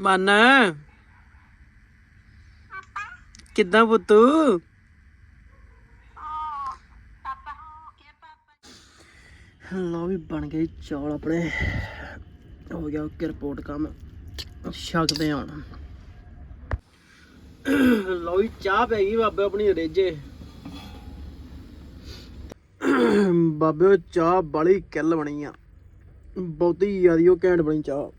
ਮਨ। ਕਿੱਦਾਂ ਪੁੱਤੂ? ਲਓ ਵੀ ਬਣ ਗਏ ਚੌਲ ਆਪਣੇ। ਹੋ ਗਿਆ ਓਕੇ ਰਿਪੋਰਟ ਕੰਮ। ਛਕਦੇ ਹਾਂ ਹੁਣ। ਲਓ ਵੀ ਚਾਹ ਪੈ ਗਈ ਬਾਬੇ ਆਪਣੀ ਰੇਜੇ। ਬਾਬੇ ਚਾਹ ਬੜੀ ਕਿੱਲ ਬਣੀ ਆ। ਬਹੁਤੀ ਜ਼ਿਆਦੀ ਉਹ ਘੈਂਟ ਬਣੀ ਚਾਹ।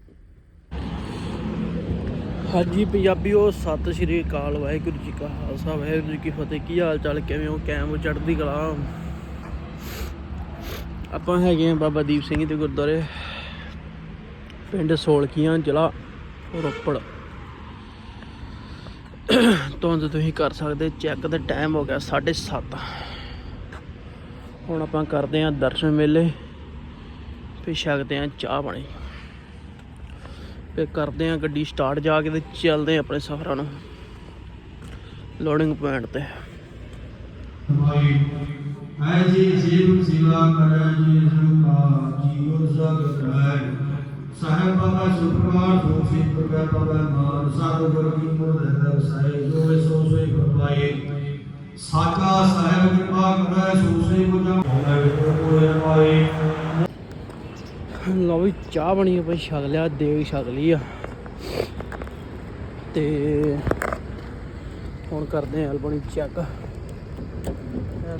ਹਾਂਜੀ ਪੰਜਾਬੀਓ, ਸਤਿ ਸ਼੍ਰੀ ਅਕਾਲ, ਵਾਹਿਗੁਰੂ ਜੀ ਕਾ ਖਾਲਸਾ, ਵਾਹਿਗੁਰੂ ਜੀ ਕੀ ਫਤਿਹ। ਕੀ ਹਾਲ ਚਾਲ, ਕਿਵੇਂ ਹੋ? ਕੈਮ ਚੜ੍ਹਦੀ ਕਲਾ? ਆਪਾਂ ਹੈਗੇ ਆ ਬਾਬਾ ਦੀਪ ਸਿੰਘ ਦੇ ਗੁਰਦੁਆਰੇ, ਪਿੰਡ ਸੋਲਕੀਆਂ, ਜ਼ਿਲ੍ਹਾ ਰੋਪੜ। ਤੁਹਾਨੂੰ ਤੁਸੀਂ ਕਰ ਸਕਦੇ, ਚੈੱਕ ਦਾ ਟਾਈਮ ਹੋ ਗਿਆ 7:30 ਹੁਣ ਆਪਾਂ ਕਰਦੇ ਆਂ ਦਰਸ਼ਨ ਮੇਲੇ ਫਿਰ ਛਕਦੇ ਆਂ ਚਾਹ ਪਾਣੀ ਫਿਰ ਕਰਦੇ ਆਂ ਗੱਡੀ ਸਟਾਰਟ ਜਾ ਕੇ ਤੇ ਚੱਲਦੇ ਆਂ ਆਪਣੇ ਸਫ਼ਰਾਂ ਨੂੰ ਲੋਡਿੰਗ ਪੁਆਇੰਟ ਤੇ ਭਾਈ ਐਸੀ ਜੀਵ ਸੇਵਾ ਕਰੈ ਜੀ ਸੁਖਾ ਜੀਵ ਸਗਤ ਹੈ ਸਾਹਿਬ ਬਾਬਾ ਸੁਪਰਕਾਰ ਸੋ ਸੇ ਪ੍ਰਗਟ ਪਵੈ ਮਾਨ ਸਾਧੂ ਗੁਰ ਕੀ ਮੁਰਦ ਹੈ ਜੋ ਸੋ ਸੋਈ ਫਰਮਾਏ ਸਾਚਾ ਸਾਹਿਬ ਕਿਰਪਾ ਕਰੈ ਸੋ ਸੇ ਪਾਈ ਲਓ ਵੀ ਚਾਹ ਬਣੀ ਆਪਾਂ ਛਕ ਲਿਆ ਦੇਗ ਛਕ ਲਈ ਆ। ਤੇ ਹੁਣ ਕਰਦੇ ਆਂ ਬਣੀ ਚੈੱਕ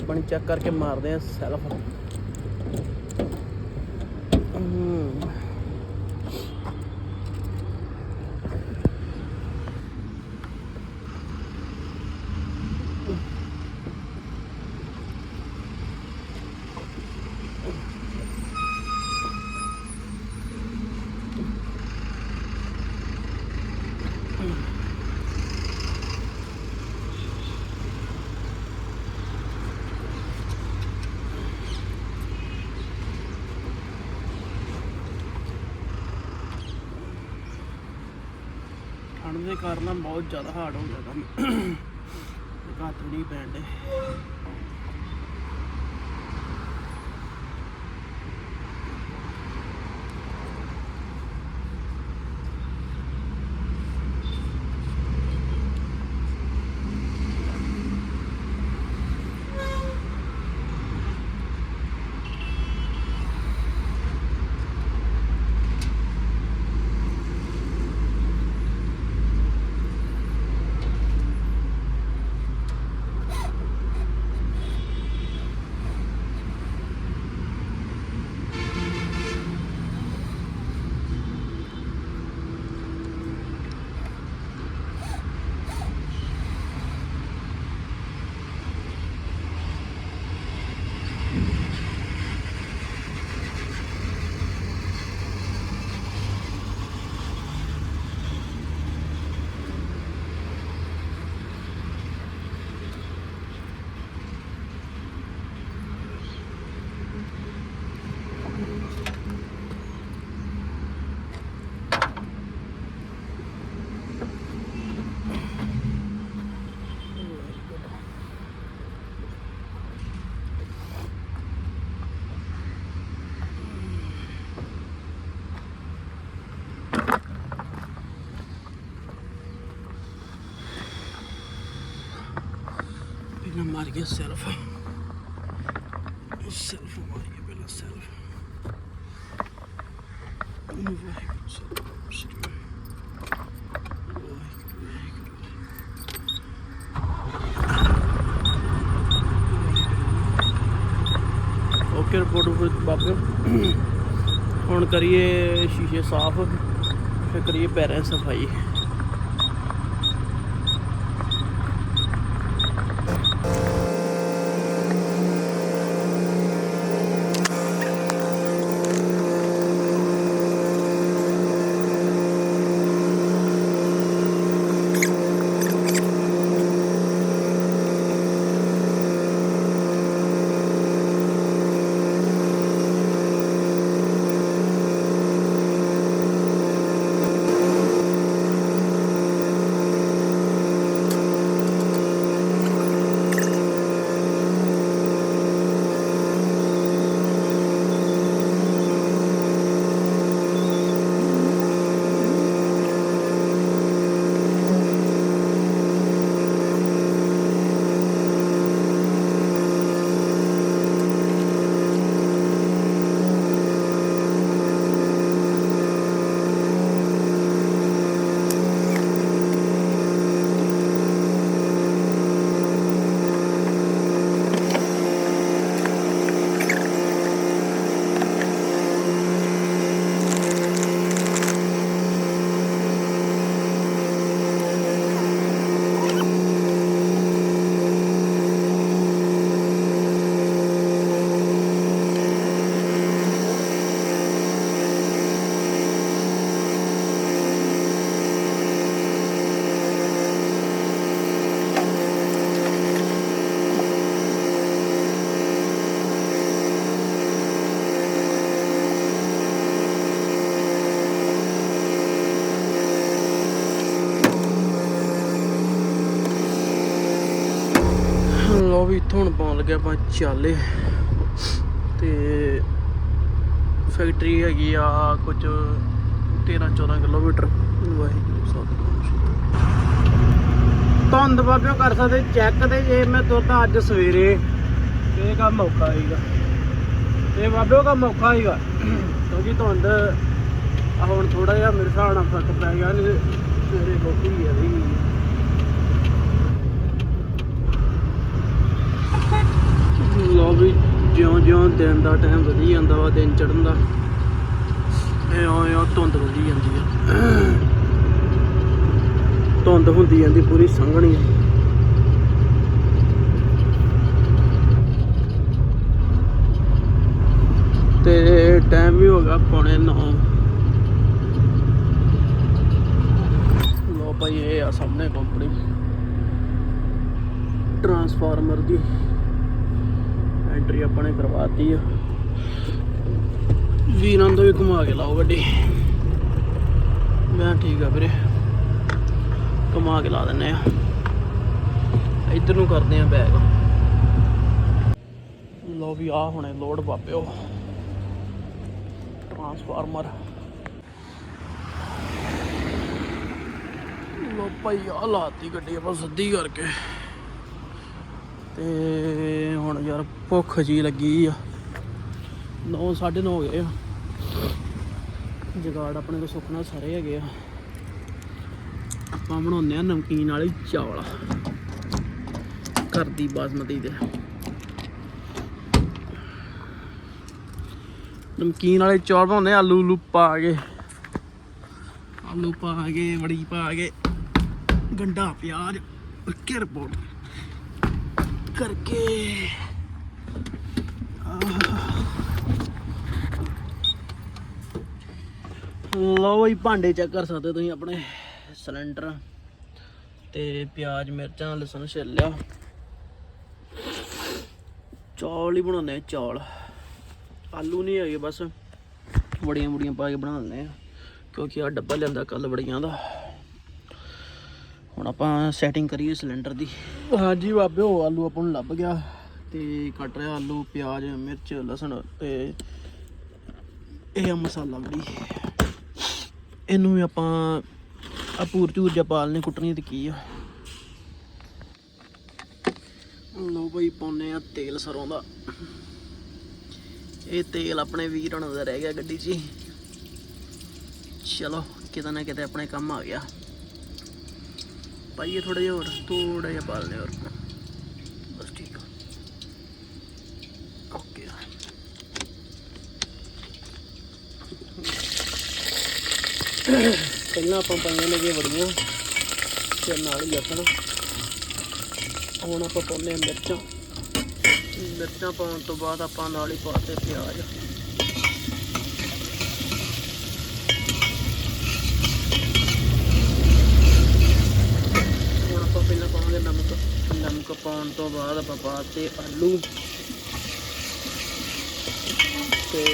ਬਣੀ ਚੈੱਕ ਕਰਕੇ ਮਾਰਦੇ ਆ ਸੈਲਫ ਠੰਡ ਦੇ ਕਾਰਨ ਬਹੁਤ ਜ਼ਿਆਦਾ ਹਾਰਡ ਹੋ ਗਿਆ ਕੰਮ। ਤੇ ਹੱਥ ਨਹੀਂ ਪੈਣ ਦੇ। ਪਹਿਲਾਂ ਮਾਰ ਗਿਆ ਸੈਲਫ ਸੈਲਫ ਮਾਰ ਗਿਆ ਪਹਿਲਾਂ ਸੈਲਫ ਵਾਹਿਗੁਰੂ ਸਤਿਗੁਰੂ ਸ੍ਰੀ ਵਾਹਿਗੁਰੂ। ਓਕੇ ਰਿਪੋਰਟ ਵਿੱਚ ਬਾਬੇ ਹੁਣ ਕਰੀਏ ਸ਼ੀਸ਼ੇ ਸਾਫ਼, ਫਿਰ ਕਰੀਏ ਪੈਰਾਂ ਦੀ ਸਫ਼ਾਈ। ਇੱਥੋਂ ਹੁਣ ਆਪਾਂ ਚਾਲੇ ਤੇ ਫੈਕਟਰੀ ਹੈਗੀ ਆ ਕੁਝ 13 14 ਕਿਲੋਮੀਟਰ। ਵਾਹਿਗੁਰੂ ਸਤਿਗੁਰੂ ਧੁੰਦ ਬਾਬਿਓ ਕਰ ਸਕਦੇ ਚੈੱਕ ਤੇ ਜੇ ਮੈਂ ਤੁਰਦਾ ਅੱਜ ਸਵੇਰੇ, ਇਹ ਕੰਮ ਔਖਾ ਸੀਗਾ। ਇਹ ਬਾਬਿਓ ਕੰਮ ਔਖਾ ਸੀਗਾ। ਕਿਉਂਕਿ ਧੁੰਦ ਹੁਣ ਥੋੜਾ ਜਿਹਾ ਮੇਰੇ ਹਿਸਾਬ ਨਾਲ ਫ਼ਰਕ ਪੈ ਗਿਆ, ਨਹੀਂ ਸਵੇਰੇ ਬਹੁਤੀ ਹੈ ਵੀ ਲੋ ਵੀ ਜਿਉਂ ਜਿਉਂ ਦਿਨ ਦਾ ਟਾਈਮ ਵਧੀ ਜਾਂਦਾ ਵਾ, ਦਿਨ ਚੜਨ ਦਾ। ਇਉਂ ਇਉਂ ਧੁੰਦ ਵਧੀ ਜਾਂਦੀ ਆ। ਧੁੰਦ ਹੁੰਦੀ ਜਾਂਦੀ, ਪੂਰੀ ਸੰਘਣੀ ਤੇ ਟਾਈਮ ਵੀ ਹੋ ਗਿਆ ਪੌਣੇ 9 ਲੋ ਭਾਈ, ਇਹ ਆ ਸਾਹਮਣੇ ਕੰਪਨੀ ਟਰਾਂਸਫਾਰਮਰ ਦੀ। ਐਂਟਰੀ ਆਪਾਂ ਨੇ ਕਰਵਾਤੀ ਆ। ਵੀਰਾਂ ਤੋਂ ਵੀ ਘੁਮਾ ਕੇ ਲਾਓ ਗੱਡੀ। ਮੈਂ ਠੀਕ ਆ ਵੀਰੇ। ਘੁਮਾ ਕੇ ਲਾ ਦਿੰਨੇ ਆ। ਇੱਧਰ ਨੂੰ ਕਰਦੇ ਆ ਬੈਗ ਲੋ ਵੀ ਆ ਹੁਣੇ ਲੋਡ ਵਾਪਿਓ। ਟਰਾਂਸਫਾਰਮਰ ਲੋ ਭਾਈ ਆ ਲਾਤੀ ਗੱਡੀ ਆਪਾਂ ਸਿੱਧੀ ਕਰਕੇ। ਤੇ ਹੁਣ ਯਾਰ ਭੁੱਖ ਜੀ ਲੱਗੀ ਆ। 9 9:30 ਹੋ ਗਏ ਆ। ਜਗਾੜ ਆਪਣੇ ਕੋਲ ਸੁੱਕਣਾ ਸਾਰੇ ਹੈਗੇ ਆ। ਆਪਾਂ ਬਣਾਉਂਦੇ ਆ ਨਮਕੀਨ ਵਾਲੇ ਚਾਵਲ ਘਰ ਦੀ ਬਾਸਮਤੀ ਦੇ। ਨਮਕੀਨ ਵਾਲੇ ਚੌਲ ਬਣਾਉਂਦੇ ਆ, ਆਲੂ ਉਲੂ ਪਾ ਕੇ। ਆਲੂ ਪਾ ਕੇ, ਵੜੀ ਪਾ ਕੇ। ਗੰਡਾ, ਪਿਆਜ਼ ਪੱਕੇ ਰਿਪੋਰਟ। ਕਰਕੇ। ਲਓ ਜੀ ਭਾਂਡੇ ਚੈੱਕ ਕਰ ਸਕਦੇ ਤੁਸੀਂ ਆਪਣੇ ਸਿਲੰਡਰ। ਤੇ ਪਿਆਜ਼, ਮਿਰਚਾਂ, ਲਸਣ ਛਿੱਲ ਚੌਲ ਹੀ ਬਣਾਉਂਦੇ ਆ, ਚੌਲ। ਆਲੂ ਨਹੀਂ ਹੈਗੇ, ਬਸ ਬੜੀਆਂ ਬੜੀਆਂ ਪਾ ਕੇ ਬਣਾ ਲੈਂਦੇ ਆ। ਕਿਉਂਕਿ ਆ ਡੱਬਾ ਲਿਆਂਦਾ ਕੱਲ ਬੜੀਆਂ ਦਾ। ਹੁਣ ਆਪਾਂ ਸੈਟਿੰਗ ਕਰੀਏ ਸਿਲੰਡਰ ਦੀ। ਹਾਂਜੀ ਬਾਬੇ, ਉਹ ਆਲੂ ਆਪਾਂ ਨੂੰ ਲੱਭ ਗਿਆ ਤੇ ਕੱਟ ਰਿਹਾ ਆਲੂ, ਪਿਆਜ਼, ਮਿਰਚ, ਲਸਣ ਤੇ ਇਹ ਆ ਮਸਾਲਾ ਬੜੀ। ਇਹਨੂੰ ਵੀ ਆਪਾਂ ਆ ਪੂਰ ਚੂਰ ਜਿਹਾ ਪਾਲਨੇ, ਕੁੱਟਣੀ ਤੇ ਕੀ ਆ। ਲੋ ਬਈ ਪਾਉਨੇ ਆ ਤੇਲ ਸਰੋਂ ਦਾ। ਇਹ ਤੇਲ ਆਪਣੇ ਵੀਰ ਹਣਾ ਦਾ ਰਹਿ ਗਿਆ ਗੱਡੀ 'ਚ ਹੀ। ਚਲੋ, ਕਿਤੇ ਨਾ ਕਿਤੇ ਆਪਣੇ ਕੰਮ ਆ ਗਿਆ। ਪਾਈਏ ਥੋੜਾ ਜਿਹਾ ਹੋਰ ਥੋੜਾ ਜਿਹਾ ਪਾ ਲੈਣੇ ਹੋਰ ਬਸ ਠੀਕ ਆ। ਓਕੇ ਪਹਿਲਾਂ ਆਪਾਂ ਪਾਈਆਂ ਨੇ ਜੇ ਵੜੀਆਂ ਤੇ ਨਾਲ ਹੀ ਲਸਣ। ਹੁਣ ਆਪਾਂ ਪਾਉਂਦੇ ਹਾਂ ਮਿਰਚਾਂ। ਮਿਰਚਾਂ ਪਾਉਣ ਤੋਂ ਬਾਅਦ ਆਪਾਂ ਨਾਲ ਹੀ ਪਾਤੇ ਪਿਆਜ਼ ਹੁਣ ਆਪਾਂ ਪਹਿਲਾਂ ਪਾਵਾਂਗੇ ਨਮਕ। ਨਮਕ ਪਾਉਣ ਤੋਂ ਬਾਅਦ ਆਪਾਂ ਪਾਤੇ ਆਲੂ। ਤੇ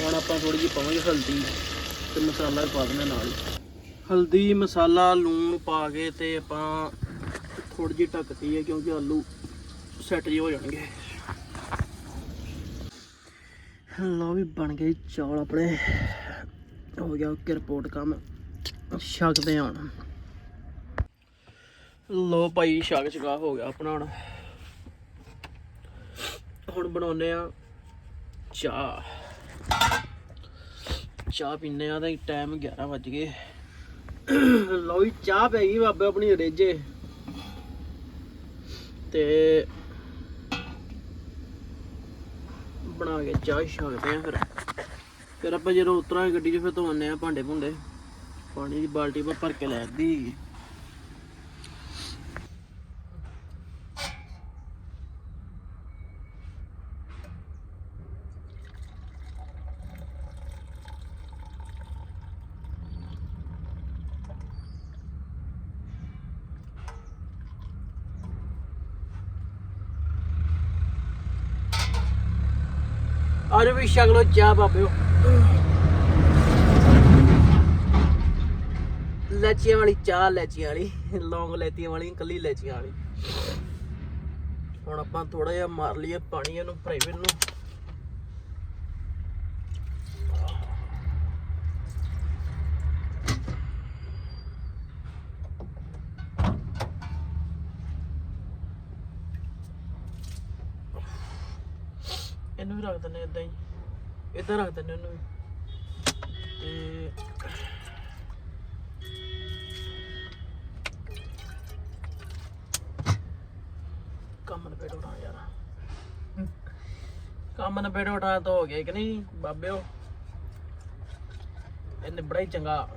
ਹੁਣ ਆਪਾਂ ਥੋੜੀ ਜਿਹੀ ਪਾਵਾਂਗੇ ਹਲਦੀ ਤੇ ਮਸਾਲਾ ਵੀ ਪਾ ਦੇਣਾ ਨਾਲ। ਹਲਦੀ, ਮਸਾਲਾ, ਲੂਣ ਪਾ ਕੇ ਤੇ ਆਪਾਂ ਥੋੜੀ ਜਿਹੀ ਢੱਕਤੀ ਹੈ ਕਿਉਂਕਿ ਆਲੂ ਸੈੱਟ ਜਿਹੇ ਹੋ ਜਾਣਗੇ। ਲਓ ਵੀ ਬਣ ਗਏ ਚੌਲ ਆਪਣੇ। ਹੋ ਗਿਆ ਓਕੇ ਰਿਪੋਰਟ ਕੰਮ। ਛਕਦੇ ਆਉਣ ਲੋ ਭਾਈ ਛਕ ਛਕਾ ਹੋ ਗਿਆ ਆਪਣਾ ਹੁਣ। ਹੁਣ ਬਣਾਉਨੇ ਆ ਚਾਹ। ਚਾਹ ਪੀਨੇ ਆ ਤਾਂ ਟਾਈਮ 11 ਵੱਜ ਗਏ। ਲਓ ਜੀ, ਚਾਹ ਪੈ ਗਈ ਬਾਬੇ ਆਪਣੀ ਰੇਜੇ ਤੇ ਬਣਾ ਕੇ ਚਾਹ ਛਕਦੇ ਆ ਫਿਰ। ਫਿਰ ਆਪਾਂ ਜਦੋਂ ਉਤਰਾਂਗੇ ਗੱਡੀ 'ਚ ਫਿਰ ਧੋਣੇ ਆ ਭਾਂਡੇ ਭੁੰਡੇ। ਪਾਣੀ ਦੀ ਬਾਲਟੀ ਮੈਂ ਭਰ ਕੇ ਲੈ ਆਂਦੀ। ਆਜੋ ਵੀ ਛਕ ਲਓ ਚਾਹ ਬਾਬਿਓ। ਲੈਚੀਆਂ ਵਾਲੀ ਚਾਹ, ਲੈਚੀਆਂ ਵਾਲੀ, ਲੌਂਗ ਲੈਚੀਆਂ ਵਾਲੀ, ਕੱਲੀ ਲੈਚੀਆਂ ਵਾਲੀ। ਹੁਣ ਆਪਾਂ ਥੋੜਾ ਜਿਹਾ ਮਾਰ ਲਈਏ ਪਾਣੀ ਇਹਨੂੰ ਪ੍ਰਾਈਵੇਟ ਨੂੰ ਇਹਨੂੰ ਵੀ ਰੱਖ ਦਿੰਦੇ ਇਦਾਂ ਹੀ। ਇਦਾਂ ਰੱਖ ਦਿੰਦੇ ਇਹਨੂੰ ਵੀ। ਤੇ ਕੰਮ ਨਪੇੜ ਉਠਾ ਯਾਰ। ਕੰਮ ਨਪੇੜ ਉਠਾ ਤਾਂ ਹੋ ਗਿਆ ਕਿ ਨਹੀਂ, ਬਾਬਿਓ? ਇਹਨੇ ਬੜਾ ਹੀ ਚੰਗਾ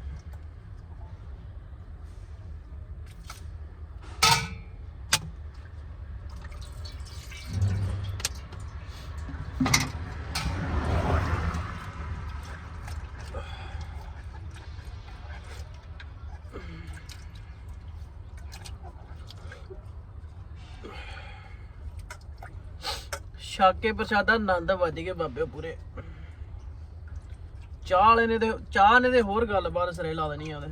ਛਾਕੇ ਪ੍ਰਸ਼ਾਦਾ, ਆਨੰਦ ਵੱਜ ਗਏ ਬਾਬੇ ਪੂਰੇ। ਚਾਹ ਵਾਲੇ ਨੇ ਤੇ ਚਾਹ ਨੇ ਤੇ ਹੋਰ ਗੱਲਬਾਤ ਸਰੇ ਲਾ ਦੇਣੀ ਆ ਉਹਦੇ।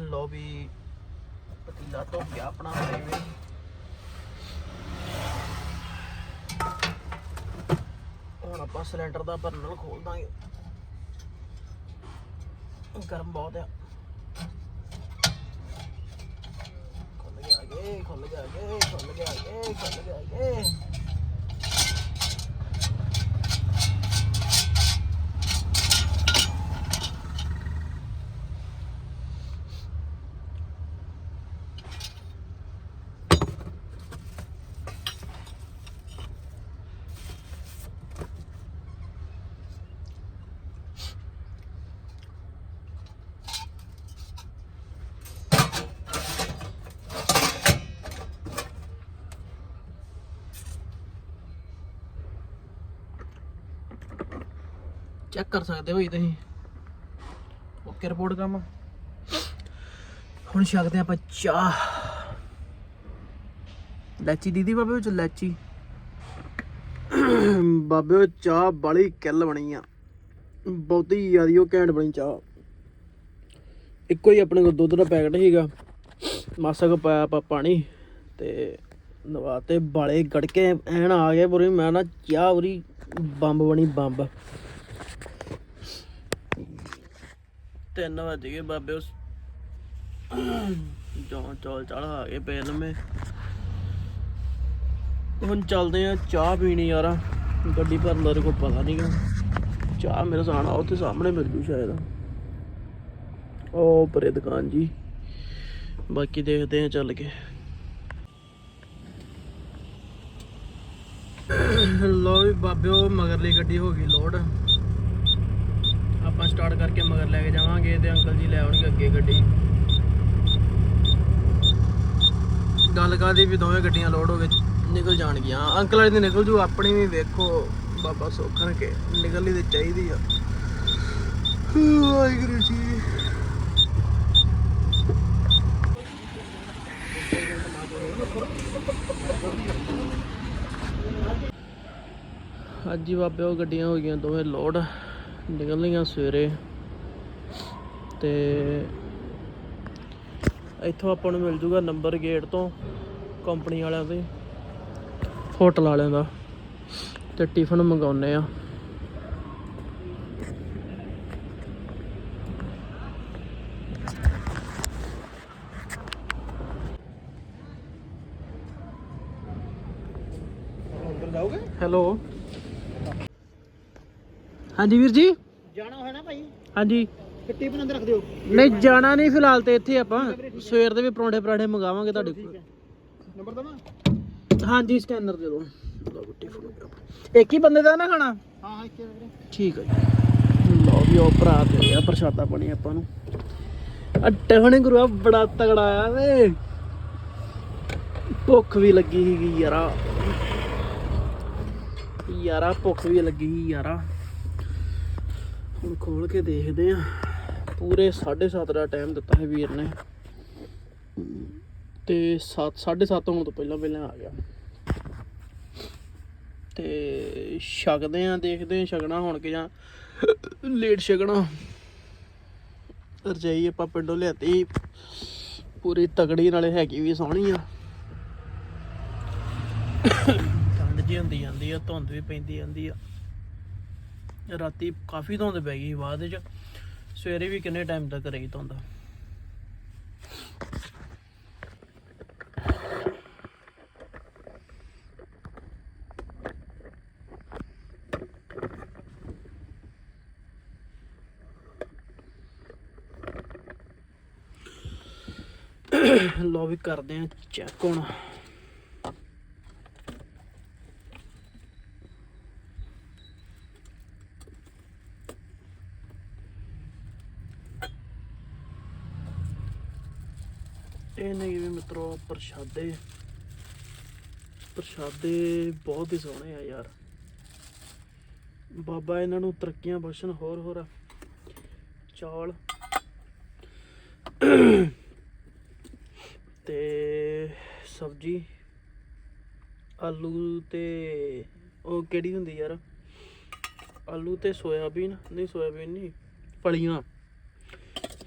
ਲੋ ਵੀ, ਪਤੀਲਾ ਤੋਂ ਗਿਆ ਆਪਣਾ ਬਰੇਵੇ ਹੁਣ ਆਪਾਂ ਸਿਲੰਡਰ ਦਾ ਬਰਨਲ ਖੋਲ ਦਾਂਗੇ। ਗਰਮ ਬਹੁਤ ਆ। ਖੁੱਲ ਗਿਆ ਅੱਗੇ ਖੁੱਲ ਗਿਆ ਅੱਗੇ ਖੁੱਲ ਗਿਆ ਅੱਗੇ ਖੁੱਲ ਗਿਆ। ਅੱਗੇ ਚੈੱਕ ਕਰ ਸਕਦੇ ਹੋ ਜੀ ਤੁਸੀਂ। ਓਕੇ ਰਿਪੋਰਟ ਕੰਮ। ਹੁਣ ਛਕਦੇ ਆਪਾਂ ਚਾਹ। ਲੈਚੀ, ਦੀਦੀ ਬਾਬੇ ਵਿੱਚ ਲੈਚੀ। ਬਾਬੇ ਉਹ ਚਾਹ ਬੜੀ ਕਿੱਲ ਬਣੀ ਆ। ਬਹੁਤੀ ਜ਼ਿਆਦੀ ਉਹ ਘੈਂਟ ਬਣੀ ਚਾਹ। ਇੱਕੋ ਹੀ ਆਪਣੇ ਕੋਲ ਦੁੱਧ ਦਾ ਪੈਕਟ ਸੀਗਾ। ਮਾਸਾ ਕੋ ਪਾਇਆ ਆਪਾਂ ਪਾਣੀ ਤੇ ਨਵਾ ਬਾਲੇ ਗੜਕੇ ਐਨ ਆ ਗਏ ਪੂਰੀ। ਮੈਂ ਨਾ ਚਾਹ ਪੂਰੀ ਬੰਬ ਬਣੀ ਬੰਬ। ਤਿੰਨ ਵਜ ਗਏ ਬਾਬੇ ਉਸ। ਜੋਂ ਚੌਲ ਚੜ ਆ ਗਏ ਪਏ ਲੰਮੇ। ਹੁਣ ਚੱਲਦੇ ਆ ਚਾਹ ਪੀਣੀ ਯਾਰ। ਗੱਡੀ ਭਰਨ ਦਾ ਕੋਈ ਪਤਾ ਨਹੀਂਗਾ ਚਾਹ ਮੇਰੇ ਸਾਹਮਣੇ ਉੱਥੇ ਸਾਹਮਣੇ ਮਿਲ ਜੂ ਸ਼ਾਇਦ। ਉਹ ਪਰੇ ਦੁਕਾਨ ਜੀ। ਬਾਕੀ ਦੇਖਦੇ ਆ ਚੱਲ ਕੇ। ਲੋ ਵੀ ਬਾਬਿਓ ਮਗਰਲੀ ਗੱਡੀ ਹੋ ਗਈ ਲੋਡ। ਆਪਾਂ ਸਟਾਰਟ ਕਰਕੇ ਮਗਰ ਲੈ ਕੇ ਜਾਵਾਂਗੇ ਤੇ ਅੰਕਲ ਜੀ ਲੈ ਆਉਣਗੇ ਅੱਗੇ ਗੱਡੀ। ਗੱਲ ਕਾਦੀ ਵੀ ਦੋਵੇਂ ਗੱਡੀਆਂ ਲੋਡ ਹੋ ਕੇ ਨਿਕਲ ਜਾਣਗੀਆਂ। ਅੰਕਲ ਵਾਲੀ ਦੀ ਨਿਕਲ ਜੂ, ਆਪਣੀ ਵੀ ਵੇਖੋ ਬਾਬਾ ਸੋਖਣ ਕੇ ਨਿਕਲਣੀ ਤੇ ਚਾਹੀਦੀ ਆ। ਵਾਹਿਗੁਰੂ ਜੀ। ਅੱਜ ਹੀ ਬਾਬੇ, ਉਹ ਗੱਡੀਆਂ ਹੋ ਗਈਆਂ ਦੋਵੇਂ ਲੋਡ ਨਿਕਲਣੀਆਂ ਸਵੇਰੇ। ਤੇ ਇੱਥੋਂ ਆਪਾਂ ਨੂੰ ਮਿਲ ਜੂਗਾ ਨੰਬਰ ਗੇਟ ਤੋਂ ਕੰਪਨੀ ਵਾਲਿਆਂ ਦੇ ਹੋਟਲ ਵਾਲਿਆਂ ਦਾ। ਤੇ ਟਿਫਨ ਮੰਗਾਉਨੇ ਆ। ਹੈਲੋ। ਹਾਂਜੀ ਵੀਰ ਜੀ? ਜਾਣਾ ਹੋਇਆ ਨਾ ਭਾਈ। ਹਾਂਜੀ। ਕਿੱਟੀ ਬਣ ਅੰਦਰ ਰੱਖ ਦਿਓ। ਨਹੀਂ ਜਾਣਾ ਨਹੀਂ ਫਿਲਹਾਲ ਤੇ ਇੱਥੇ ਆਪਾਂ। ਸਵੇਰ ਦੇ ਵੀ ਪਰੌਂਠੇ ਪਰਾਠੇ ਮੰਗਾਵਾਂਗੇ ਤੁਹਾਡੇ ਕੋਲ। ਨੰਬਰ ਦਵਾਂ? ਹਾਂਜੀ ਸਕੈਨਰ ਦੇ ਦਿਓ। ਲਓ ਇੱਕ ਹੀ ਬੰਦੇ ਦਾ ਨਾ ਖਾਣਾ? ਹਾਂ ਹਾਂ ਵੀਰੇ ਠੀਕ ਹੈ ਜੀ। ਲਓ ਵੀ ਉਹ ਭਰਾ ਤੇ ਗਿਆ ਪ੍ਰਸ਼ਾਦਾ ਬਣੀ ਆਪਾਂ ਨੂੰ। ਆ ਟਿਫਨ ਗੁਰੂਆ ਬੜਾ ਤਗੜਾ ਆ ਵੇ। ਭੁੱਖ ਵੀ ਲੱਗੀ ਸੀਗੀ ਯਾਰਾ। ਯਾਰਾ ਭੁੱਖ ਵੀ ਲੱਗੀ ਸੀ ਯਾਰਾ। ਹੁਣ ਖੋਲ ਕੇ ਦੇਖਦੇ ਆ ਪੂਰੇ 7:30 ਦਾ ਟਾਈਮ ਦਿੱਤਾ ਹੈ ਵੀਰ ਨੇ। ਤੇ 7 7:30 ਹੋਣ ਤੋਂ ਪਹਿਲਾਂ ਪਹਿਲਾਂ ਆ ਗਿਆ। ਤੇ ਛਕਦੇ ਆ ਦੇਖਦੇ ਆ ਛਕਣਾ ਹੁਣ ਕਿ ਜਾਂ ਲੇਟ ਛਕਣਾ। ਰਜਾਈ ਆਪਾਂ ਪਿੰਡੋਂ ਲਿਆਤੀ। ਪੂਰੀ ਤਗੜੀ ਨਾਲੇ ਹੈਗੀ ਵੀ ਸੋਹਣੀ ਆ। ਠੰਡ ਜੀ ਹੁੰਦੀ ਜਾਂਦੀ ਆ, ਧੁੰਦ ਵੀ ਪੈਂਦੀ ਜਾਂਦੀ ਆ। ਰਾਤੀ ਕਾਫੀ ਧੁੰਦ ਪੈ ਗਈ ਬਾਅਦ ਚ ਸਵੇਰੇ ਵੀ ਕਿੰਨੇ ਟਾਈਮ ਤੱਕ ਰਹੀ ਧੁੰਦ? ਲੋ ਵੀ ਕਰਦੇ ਆ ਚੈੱਕ ਹੁਣ ਇਹ ਨੇ ਵੀ ਮਿੱਤਰੋ ਪ੍ਰਸ਼ਾਦੇ। ਪ੍ਰਸ਼ਾਦੇ ਬਹੁਤ ਹੀ ਸੋਹਣੇ ਆ ਯਾਰ। ਬਾਬਾ ਇਹਨਾਂ ਨੂੰ ਤਰੱਕੀਆਂ ਬਖਸ਼ਣ, ਹੋਰ ਹੋਰ। ਚੌਲ। ਤੇ ਸਬਜੀ, ਆਲੂ ਤੇ ਉਹ ਕਿਹੜੀ ਹੁੰਦੀ ਯਾਰ? ਆਲੂ ਤੇ ਸੋਇਆਬੀਨ, ਨਹੀਂ ਸੋਇਆਬੀਨ ਨਹੀਂ ਫਲੀਆਂ।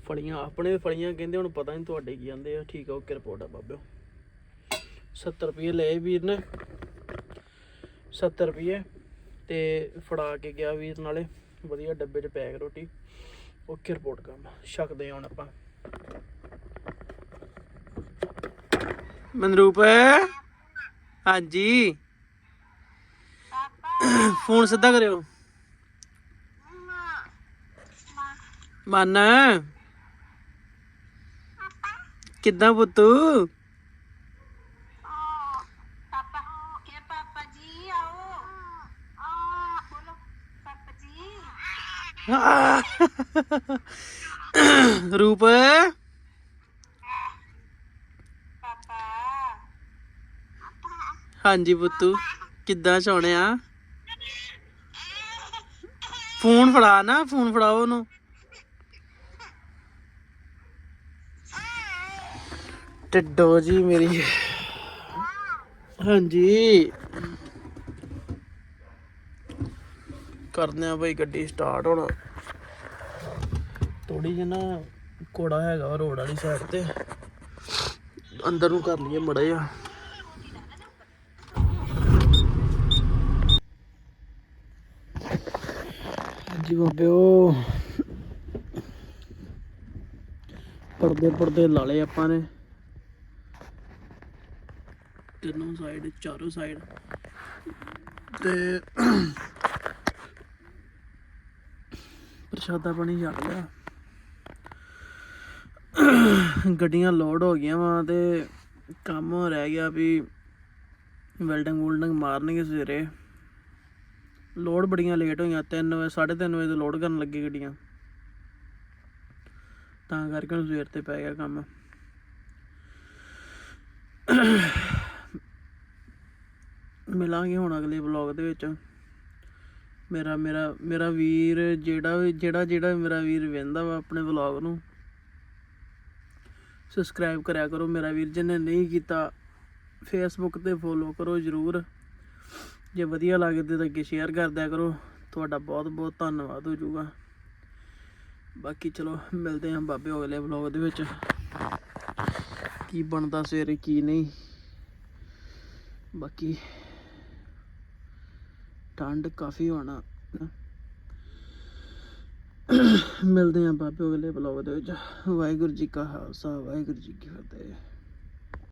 ਫਲੀਆਂ ਆਪਣੇ ਫਲੀਆਂ ਕਹਿੰਦੇ ਹੁਣ ਪਤਾ ਨਹੀਂ ਤੁਹਾਡੇ ਕੀ ਜਾਂਦੇ ਆ। ਠੀਕ ਆ ਓਕੇ ਰਿਪੋਰਟ ਆ ਬਾਬਿਓ। 70 ਰੁਪਏ ਲਏ ਵੀਰ ਨੇ। 70 ਰੁਪਏ ਤੇ ਫੜਾ ਕੇ ਗਿਆ ਵੀਰ ਨਾਲੇ। ਵਧੀਆ ਡੱਬੇ 'ਚ ਪੈਕ ਰੋਟੀ। ਓਕੇ ਰਿਪੋਰਟ ਕੰਮ ਛਕਦੇ ਹਾਂ ਹੁਣ ਆਪਾਂ। ਮਨਰੂਪ। ਹਾਂਜੀ। ਫੋਨ ਸਿੱਧਾ ਕਰਿਓ। ਮਨ। ਕਿੱਦਾਂ ਪੁੱਤੂ? ਰੂਪ। ਪਾਪਾ। ਹਾਂਜੀ ਪੁੱਤੂ ਕਿੱਦਾਂ ਸੋਹਣਿਆ? ਫੋਨ ਫੜਾ ਨਾ ਫੋਨ ਫੜਾਓ ਉਹਨੂੰ। ਟੱਡੋ ਜੀ ਮੇਰੀ। ਹਾਂਜੀ। ਕਰਦੇ ਆ ਬਈ ਗੱਡੀ ਸਟਾਰਟ ਹੁਣ। ਥੋੜੀ ਜਿਹੀ ਨਾ ਕੋੜਾ ਹੈਗਾ ਰੋਡ ਵਾਲੀ ਸਾਈਡ ਤੇ। ਅੰਦਰ ਨੂੰ ਕਰ ਲਈਏ ਮੜਾ ਜਿਹਾ। ਹਾਂਜੀ ਬਾਬਿਓ। ਪਰਦੇ ਪਰਦੇ ਲਾ ਲਏ ਆਪਾਂ ਨੇ। ਤਿੰਨੋਂ ਸਾਈਡ ਚਾਰੋਂ ਸਾਈਡ ਤੇ ਪ੍ਰਸ਼ਾਦਾ ਪਾਣੀ ਛੱਡ ਲਿਆ। ਗੱਡੀਆਂ ਲੋਡ ਹੋ ਗਈਆਂ ਵਾ ਤੇ ਕੰਮ ਰਹਿ ਗਿਆ ਵੀ ਵੈਲਡਿੰਗ ਵੂਲਡਿੰਗ ਮਾਰਨਗੇ ਸਵੇਰੇ। ਲੋਡ ਬੜੀਆਂ ਲੇਟ ਹੋਈਆਂ 3 ਵਜੇ 3:30 ਵਜੇ ਤੋਂ ਲੋਡ ਕਰਨ ਲੱਗੇ ਗੱਡੀਆਂ। ਤਾਂ ਕਰਕੇ ਹੁਣ ਸਵੇਰ ਤੇ ਪੈ ਗਿਆ ਕੰਮ। ਮਿਲਾਂਗੇ ਹੁਣ ਅਗਲੇ ਵਲੌਗ ਦੇ ਵਿੱਚ। ਮੇਰਾ ਮੇਰਾ ਮੇਰਾ ਵੀਰ ਜਿਹੜਾ ਵੀ, ਜਿਹੜਾ ਜਿਹੜਾ ਮੇਰਾ ਵੀਰ ਵੇਂਦਾ ਵਾ ਆਪਣੇ ਵਲੌਗ ਨੂੰ ਸਬਸਕ੍ਰਾਈਬ ਕਰਿਆ ਕਰੋ। ਮੇਰਾ ਵੀਰ ਜਿਹਨੇ ਨਹੀਂ ਕੀਤਾ ਫੇਸਬੁੱਕ ਤੇ ਫੋਲੋ ਕਰੋ ਜਰੂਰ। ਜੇ ਵਧੀਆ ਲੱਗਦੇ ਤਾਂ ਅੱਗੇ ਸ਼ੇਅਰ ਕਰ ਦਿਆ ਕਰੋ। ਤੁਹਾਡਾ ਬਹੁਤ ਬਹੁਤ ਧੰਨਵਾਦ ਹੋ ਜਾਊਗਾ। ਬਾਕੀ ਚਲੋ, ਮਿਲਦੇ ਹਾਂ ਬਾਬੇ ਅਗਲੇ ਵਲੌਗ ਦੇ ਵਿੱਚ। ਕੀ ਬਣਦਾ ਸਵੇਰੇ, ਕੀ ਨਹੀਂ। ਬਾਕੀ ਠੰਡ ਕਾਫੀ ਹੋਣਾ। ਮਿਲਦੇ ਹਾਂ ਬਾਬੇ ਅਗਲੇ ਵਲੌਗ ਦੇ ਵਿੱਚ। ਵਾਹਿਗੁਰੂ ਜੀ ਕਾ ਖਾਲਸਾ, ਵਾਹਿਗੁਰੂ ਜੀ ਕੀ ਫਤਿਹ।